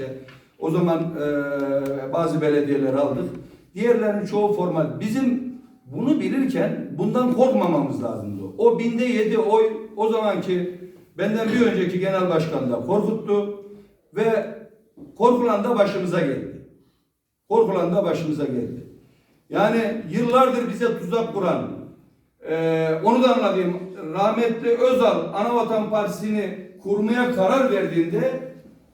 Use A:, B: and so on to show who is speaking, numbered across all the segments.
A: işte. O zaman e, bazı belediyeler aldık. Diğerlerinin çoğu formal. Bizim bunu bilirken bundan korkmamamız lazımdı. O binde yedi oy o zamanki benden bir önceki genel başkan da korkuttu ve korkulan da başımıza geldi. Korkulan da başımıza geldi. Yani yıllardır bize tuzak kuran, e, onu da anlatayım. Rahmetli Özal Anavatan Partisi'ni kurmaya karar verdiğinde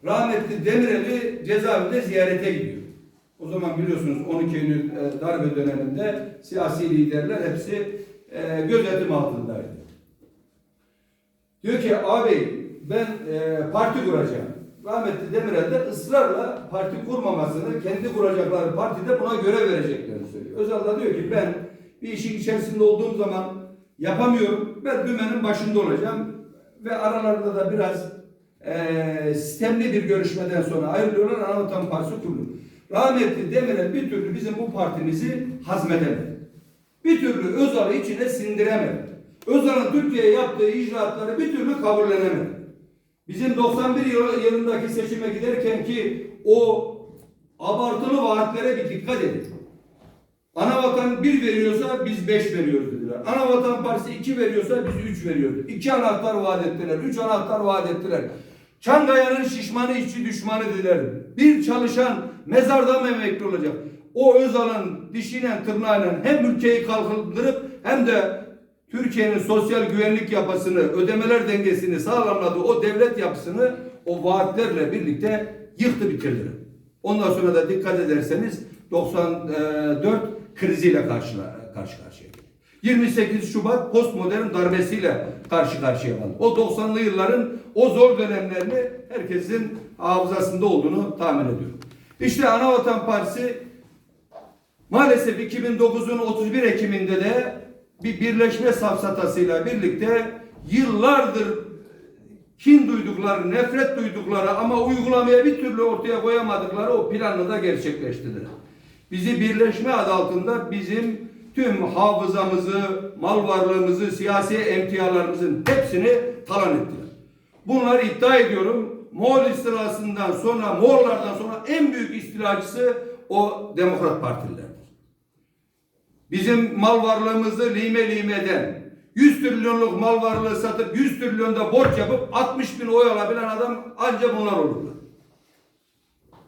A: rahmetli Demirel'i cezaevinde ziyarete gidiyor. O zaman biliyorsunuz 12 Eylül e, darbe döneminde siyasi liderler hepsi e, gözetim altındaydı. Diyor ki abi ben e, parti kuracağım. Rahmetli Demirel de ısrarla parti kurmamasını kendi kuracakları partide buna görev vereceklerini söylüyor. Özal da diyor ki ben bir işin içerisinde olduğum zaman yapamıyorum. Ben dümenin başında olacağım. Ve aralarında da biraz e, sistemli bir görüşmeden sonra ayrılıyorlar. Anavatan Partisi kuruluyor. Rahmetli Demirel bir türlü bizim bu partimizi hazmedemedi. Bir türlü Özal'ı içine sindiremedi. Özal'ın Türkiye'ye yaptığı icraatları bir türlü kabullenemedi. Bizim 91 yıl- yılındaki seçime giderken ki o abartılı vaatlere bir dikkat edin. Anavatan bir veriyorsa biz beş veriyoruz dediler. Anavatan Partisi iki veriyorsa biz üç veriyoruz. İki anahtar vaat ettiler. Üç anahtar vaat ettiler. Çankaya'nın şişmanı işçi düşmanı dediler. Bir çalışan mezarda emekli olacak? O Özal'ın dişiyle tırnağıyla hem ülkeyi kalkındırıp hem de Türkiye'nin sosyal güvenlik yapısını, ödemeler dengesini sağlamladığı o devlet yapısını o vaatlerle birlikte yıktı bitirdi. Ondan sonra da dikkat ederseniz 94 kriziyle karşı, karşı karşıya. 28 Şubat postmodern darbesiyle karşı karşıya kaldı. O 90'lı yılların o zor dönemlerini herkesin hafızasında olduğunu tahmin ediyorum. İşte Anavatan Partisi Maalesef 2009'un 31 Ekim'inde de bir birleşme safsatasıyla birlikte yıllardır kin duydukları, nefret duydukları ama uygulamaya bir türlü ortaya koyamadıkları o planı da gerçekleştirdiler. Bizi birleşme adı altında bizim tüm hafızamızı, mal varlığımızı, siyasi emtialarımızın hepsini talan ettiler. Bunları iddia ediyorum. Moğol istilasından sonra, Moğollardan sonra en büyük istilacısı o Demokrat Partililerdir. Bizim mal varlığımızı lime limeden 100 trilyonluk mal varlığı satıp 100 trilyonda borç yapıp 60 bin oy alabilen adam ancak bunlar olurlar.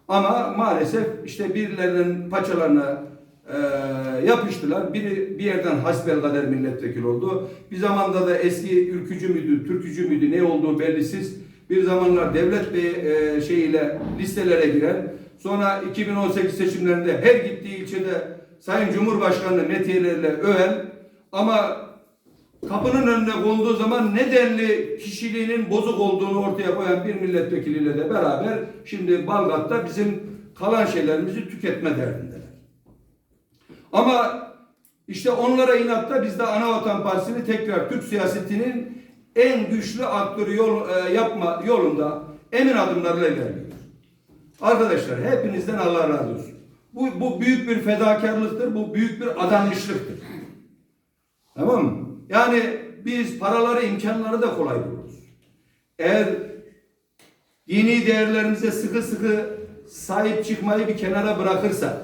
A: Ama maalesef işte birilerinin paçalarına e, yapıştılar. Biri bir yerden hasbelkader milletvekili oldu. Bir zamanda da eski ülkücü müydü, türkücü müydü ne olduğu bellisiz. Bir zamanlar devlet bey e, şeyiyle listelere giren, sonra 2018 seçimlerinde her gittiği ilçede Sayın Cumhurbaşkanı metiyeleriyle öven ama kapının önüne konduğu zaman nedenli kişiliğinin bozuk olduğunu ortaya koyan bir milletvekiliyle de beraber şimdi Balgat'ta bizim kalan şeylerimizi tüketme derdindeler. Ama işte onlara inatta biz de Anavatan Partisi'ni tekrar Türk siyasetinin en güçlü aktörü yol, e, yapma yolunda emin adımlarla ilerliyoruz. Arkadaşlar hepinizden Allah razı olsun. Bu, bu büyük bir fedakarlıktır, bu büyük bir adanmışlıktır. Tamam mı? Yani biz paraları, imkanları da kolay buluruz. Eğer dini değerlerimize sıkı sıkı sahip çıkmayı bir kenara bırakırsak,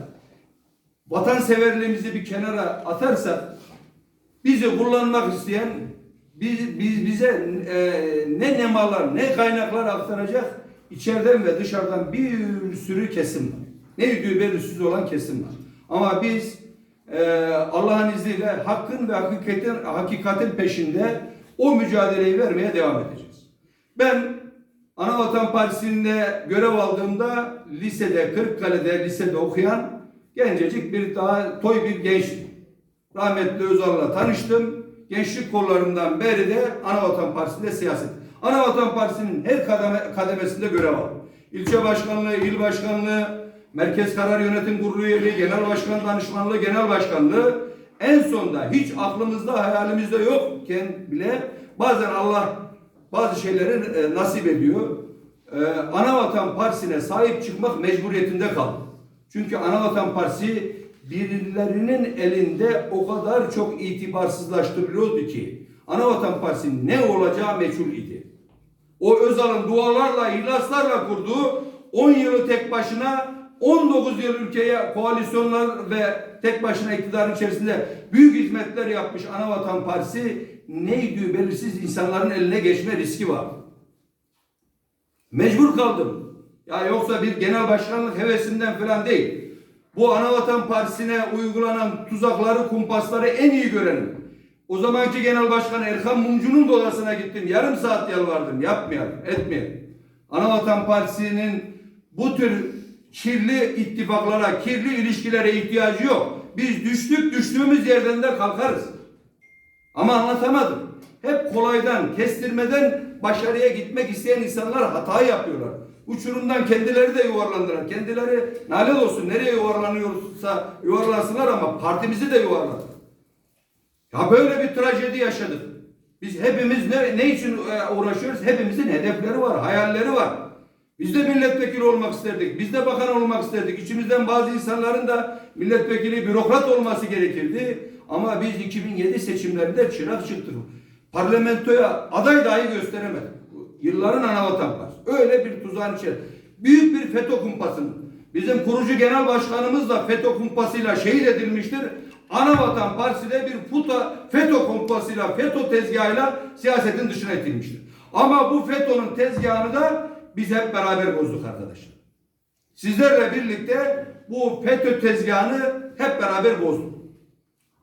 A: vatanseverliğimizi bir kenara atarsak, bizi kullanmak isteyen biz, biz bize e, ne nemalar ne kaynaklar aktaracak içeriden ve dışarıdan bir sürü kesim var. Ne yüdüğü belirsiz olan kesim var. Ama biz e, Allah'ın izniyle hakkın ve hakikatin, hakikatin peşinde o mücadeleyi vermeye devam edeceğiz. Ben Anavatan Partisi'nde görev aldığımda lisede, Kırıkkale'de lisede okuyan gencecik bir daha toy bir gençtim. Rahmetli Özal'la tanıştım. Gençlik kollarından beri de Anavatan Partisi'nde siyaset. Anavatan Partisi'nin her kademe, kademesinde görev aldım. İlçe başkanlığı, il başkanlığı, Merkez Karar Yönetim Kurulu üyeliği, genel başkan danışmanlığı, genel başkanlığı en sonda hiç aklımızda hayalimizde yokken bile bazen Allah bazı şeyleri e, nasip ediyor. E, Anavatan Partisi'ne sahip çıkmak mecburiyetinde kaldı. Çünkü Anavatan Partisi birilerinin elinde o kadar çok itibarsızlaştırılıyordu ki Anavatan Partisi ne olacağı meçhul idi. O Özal'ın dualarla, ihlaslarla kurduğu 10 yılı tek başına 19 yıl ülkeye koalisyonlar ve tek başına iktidarın içerisinde büyük hizmetler yapmış Anavatan Partisi neydi belirsiz insanların eline geçme riski var. Mecbur kaldım. Ya yoksa bir genel başkanlık hevesinden falan değil. Bu Anavatan Partisi'ne uygulanan tuzakları, kumpasları en iyi görenim. O zamanki genel başkan Erkan Mumcu'nun da odasına gittim. Yarım saat yalvardım. Yapmayalım, etmeyelim. Anavatan Partisi'nin bu tür kirli ittifaklara, kirli ilişkilere ihtiyacı yok. Biz düştük, düştüğümüz yerden de kalkarız. Ama anlatamadım. Hep kolaydan, kestirmeden başarıya gitmek isteyen insanlar hata yapıyorlar. Uçurumdan kendileri de yuvarlandılar. Kendileri nalet olsun nereye yuvarlanıyorsa yuvarlansınlar ama partimizi de yuvarlar. Ya böyle bir trajedi yaşadık. Biz hepimiz ne, ne için e, uğraşıyoruz? Hepimizin hedefleri var, hayalleri var. Biz de milletvekili olmak isterdik. Biz de bakan olmak isterdik. İçimizden bazı insanların da milletvekili, bürokrat olması gerekirdi. Ama biz 2007 seçimlerinde çırak çıktık. Parlamentoya aday dahi gösteremedik. Yılların anavatan. Öyle bir tuzağın içeri. Büyük bir FETÖ kumpasının. Bizim kurucu genel başkanımız da FETÖ kumpasıyla şehit edilmiştir. Anavatan Partisi de bir puta, FETÖ kumpasıyla, FETÖ tezgahıyla siyasetin dışına itilmiştir. Ama bu FETÖ'nün tezgahını da biz hep beraber bozduk arkadaşlar. Sizlerle birlikte bu FETÖ tezgahını hep beraber bozduk.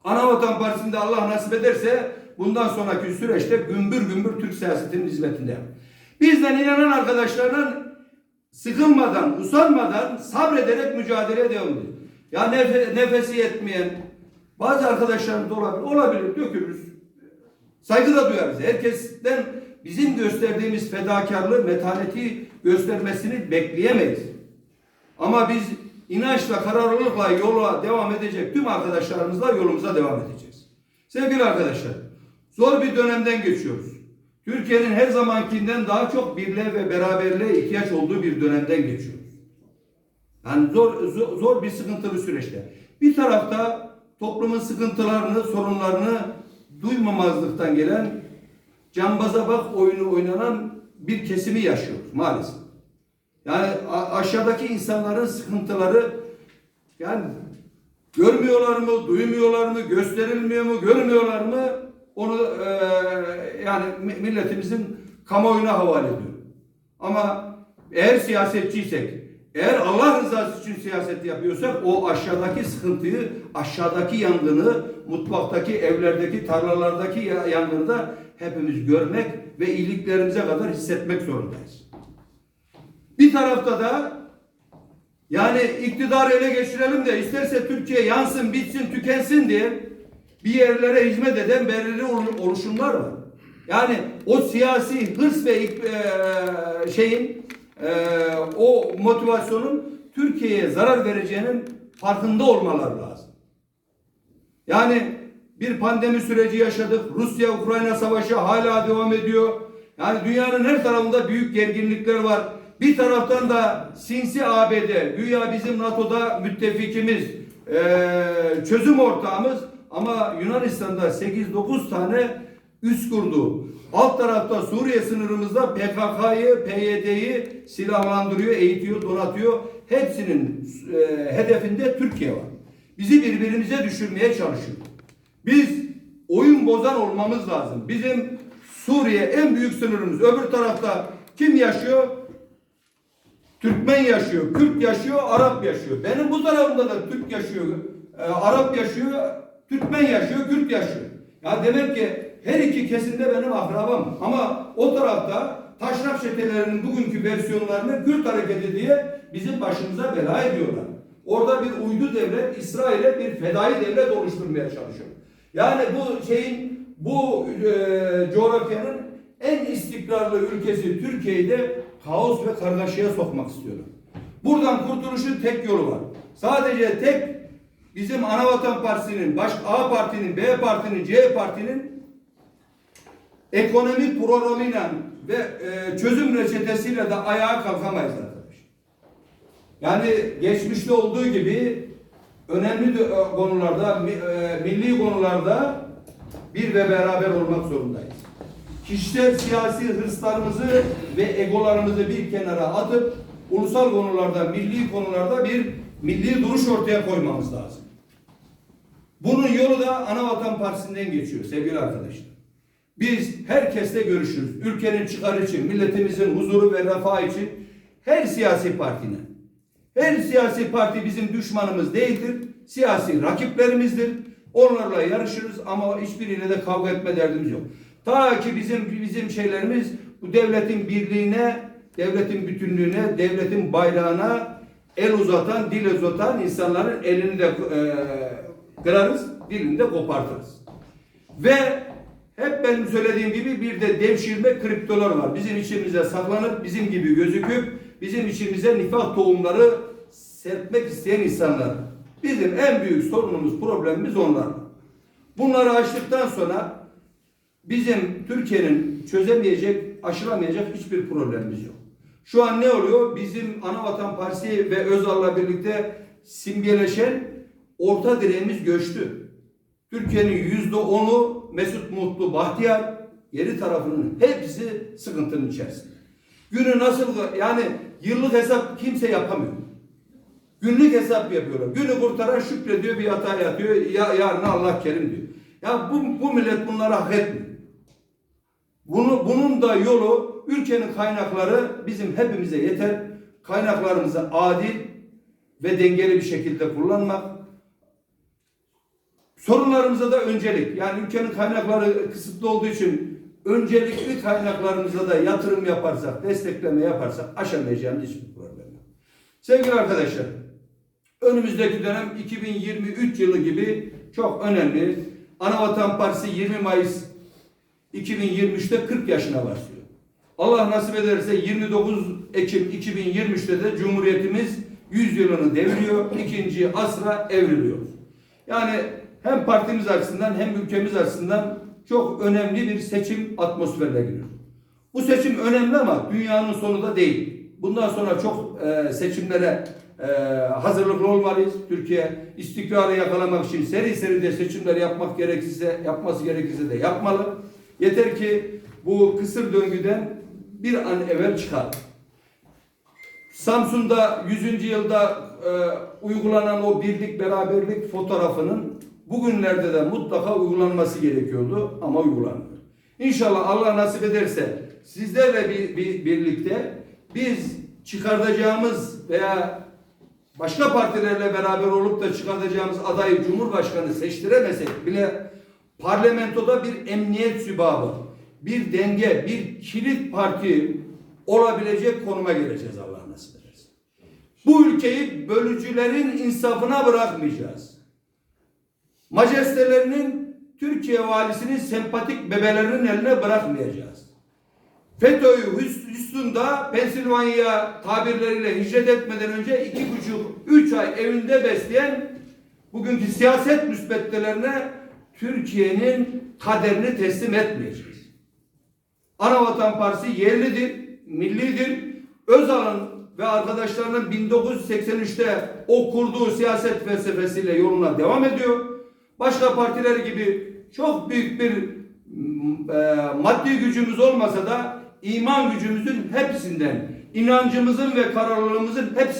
A: Anavatan Partisi'nde Allah nasip ederse bundan sonraki süreçte gümbür gümbür Türk siyasetinin hizmetinde. Bizden inanan arkadaşlarla sıkılmadan, usanmadan, sabrederek mücadeleye devam ediyor. Ya nefe- nefesi yetmeyen bazı arkadaşlarımız da olabilir. Olabilir, dökülürüz. Saygı da duyarız. Herkesten bizim gösterdiğimiz fedakarlığı, metaneti göstermesini bekleyemeyiz. Ama biz inançla, kararlılıkla yola devam edecek tüm arkadaşlarımızla yolumuza devam edeceğiz. Sevgili arkadaşlar, zor bir dönemden geçiyoruz. Türkiye'nin her zamankinden daha çok birliğe ve beraberliğe ihtiyaç olduğu bir dönemden geçiyoruz. Yani zor, zor, zor bir sıkıntılı süreçte. Bir tarafta toplumun sıkıntılarını, sorunlarını duymamazlıktan gelen cambaza bak oyunu oynanan bir kesimi yaşıyoruz maalesef. Yani aşağıdaki insanların sıkıntıları yani görmüyorlar mı, duymuyorlar mı, gösterilmiyor mu, görmüyorlar mı onu eee, yani mi- milletimizin kamuoyuna havale ediyor. Ama eğer siyasetçiysek, eğer Allah rızası için siyaset yapıyorsak o aşağıdaki sıkıntıyı, aşağıdaki yangını, mutfaktaki, evlerdeki, tarlalardaki ya- yangını da hepimiz görmek ve iyiliklerimize kadar hissetmek zorundayız. Bir tarafta da yani iktidarı ele geçirelim de isterse Türkiye yansın, bitsin, tükensin diye bir yerlere hizmet eden belirli olu- oluşumlar var. Yani o siyasi hırs ve eee, şeyin eee, o motivasyonun Türkiye'ye zarar vereceğinin farkında olmaları lazım. Yani bir pandemi süreci yaşadık. Rusya-Ukrayna savaşı hala devam ediyor. Yani dünyanın her tarafında büyük gerginlikler var. Bir taraftan da sinsi ABD, güya bizim NATO'da müttefikimiz, eee, çözüm ortağımız ama Yunanistan'da 8-9 tane üst kurdu. Alt tarafta Suriye sınırımızda PKK'yı, PYD'yi silahlandırıyor, eğitiyor, donatıyor. Hepsinin eee, hedefinde Türkiye var. Bizi birbirimize düşürmeye çalışıyor. Biz oyun bozan olmamız lazım. Bizim Suriye en büyük sınırımız. Öbür tarafta kim yaşıyor? Türkmen yaşıyor, Kürt yaşıyor, Arap yaşıyor. Benim bu tarafımda da Türk yaşıyor, e, Arap yaşıyor, Türkmen yaşıyor, Kürt yaşıyor. Ya demek ki her iki kesimde benim akrabam. Ama o tarafta taşrak çetelerinin bugünkü versiyonlarını Kürt hareketi diye bizim başımıza bela ediyorlar. Orada bir uydu devlet, İsrail'e bir fedai devlet oluşturmaya çalışıyor. Yani bu şeyin, bu e, coğrafyanın en istikrarlı ülkesi Türkiye'yi de kaos ve kargaşaya sokmak istiyorlar. Buradan kurtuluşun tek yolu var. Sadece tek bizim Anavatan Partisi'nin, baş A Parti'nin, B Parti'nin, C Parti'nin ekonomi programıyla ve e, çözüm reçetesiyle de ayağa kalkamayız arkadaş. Yani geçmişte olduğu gibi önemli e, konularda, e, milli konularda bir ve beraber olmak zorundayız. Kişisel siyasi hırslarımızı ve egolarımızı bir kenara atıp ulusal konularda, milli konularda bir milli duruş ortaya koymamız lazım. Bunun yolu da Anavatan Partisi'nden geçiyor sevgili arkadaşlar. Biz herkesle görüşürüz. Ülkenin çıkarı için, milletimizin huzuru ve refahı için her siyasi partine. Her siyasi parti bizim düşmanımız değildir. Siyasi rakiplerimizdir. Onlarla yarışırız ama hiçbiriyle de kavga etme derdimiz yok. Ta ki bizim bizim şeylerimiz bu devletin birliğine, devletin bütünlüğüne, devletin bayrağına el uzatan, dil uzatan insanların elini de eee kırarız, dilini de kopartırız. Ve hep benim söylediğim gibi bir de devşirme kriptolar var. Bizim içimize saklanıp bizim gibi gözüküp bizim içimize nifak tohumları serpmek isteyen insanlar. Bizim en büyük sorunumuz, problemimiz onlar. Bunları açtıktan sonra bizim Türkiye'nin çözemeyecek, aşılamayacak hiçbir problemimiz yok. Şu an ne oluyor? Bizim Anavatan Partisi ve Özal'la birlikte simgeleşen orta direğimiz göçtü. Türkiye'nin yüzde onu Mesut Mutlu Bahtiyar, geri tarafının hepsi sıkıntının içerisinde. Günü nasıl yani yıllık hesap kimse yapamıyor. Günlük hesap yapıyorlar. Günü kurtaran şükrediyor bir hata yapıyor. Ya, yarın Allah kerim diyor. Ya bu, bu millet bunları hak etmiyor. Bunu, bunun da yolu ülkenin kaynakları bizim hepimize yeter. Kaynaklarımızı adil ve dengeli bir şekilde kullanmak. Sorunlarımıza da öncelik. Yani ülkenin kaynakları kısıtlı olduğu için öncelikli kaynaklarımıza da yatırım yaparsak, destekleme yaparsak aşamayacağımız hiçbir problem yok. Sevgili arkadaşlar, önümüzdeki dönem 2023 yılı gibi çok önemli. Anavatan Partisi 20 Mayıs 2023'te 40 yaşına başlıyor. Allah nasip ederse 29 Ekim 2023'te de Cumhuriyetimiz 100 yılını deviriyor. ikinci asra evriliyor. Yani hem partimiz açısından hem ülkemiz açısından çok önemli bir seçim atmosferine giriyor. Bu seçim önemli ama dünyanın sonu da değil. Bundan sonra çok e, seçimlere e, hazırlıklı olmalıyız. Türkiye istikrarı yakalamak için seri seri de seçimler yapmak gerekirse, yapması gerekirse de yapmalı. Yeter ki bu kısır döngüden bir an evvel çıkar. Samsun'da 100. yılda e, uygulanan o birlik beraberlik fotoğrafının bugünlerde de mutlaka uygulanması gerekiyordu ama uygulanmıyor. İnşallah Allah nasip ederse sizlerle bir, bir, birlikte biz çıkartacağımız veya başka partilerle beraber olup da çıkartacağımız adayı Cumhurbaşkanı seçtiremesek bile parlamentoda bir emniyet sübabı, bir denge, bir kilit parti olabilecek konuma geleceğiz Allah nasip ederse. Bu ülkeyi bölücülerin insafına bırakmayacağız. Majestelerinin Türkiye valisinin sempatik bebelerinin eline bırakmayacağız. FETÖ'yü Houston'da Pensilvanya tabirleriyle hicret etmeden önce iki buçuk, üç ay evinde besleyen bugünkü siyaset müsbettelerine Türkiye'nin kaderini teslim etmeyeceğiz. Anavatan Partisi yerlidir, millidir. Özal'ın ve arkadaşlarının 1983'te o kurduğu siyaset felsefesiyle yoluna devam ediyor. Başka partiler gibi çok büyük bir m, e, maddi gücümüz olmasa da iman gücümüzün hepsinden, inancımızın ve kararlılığımızın hepsi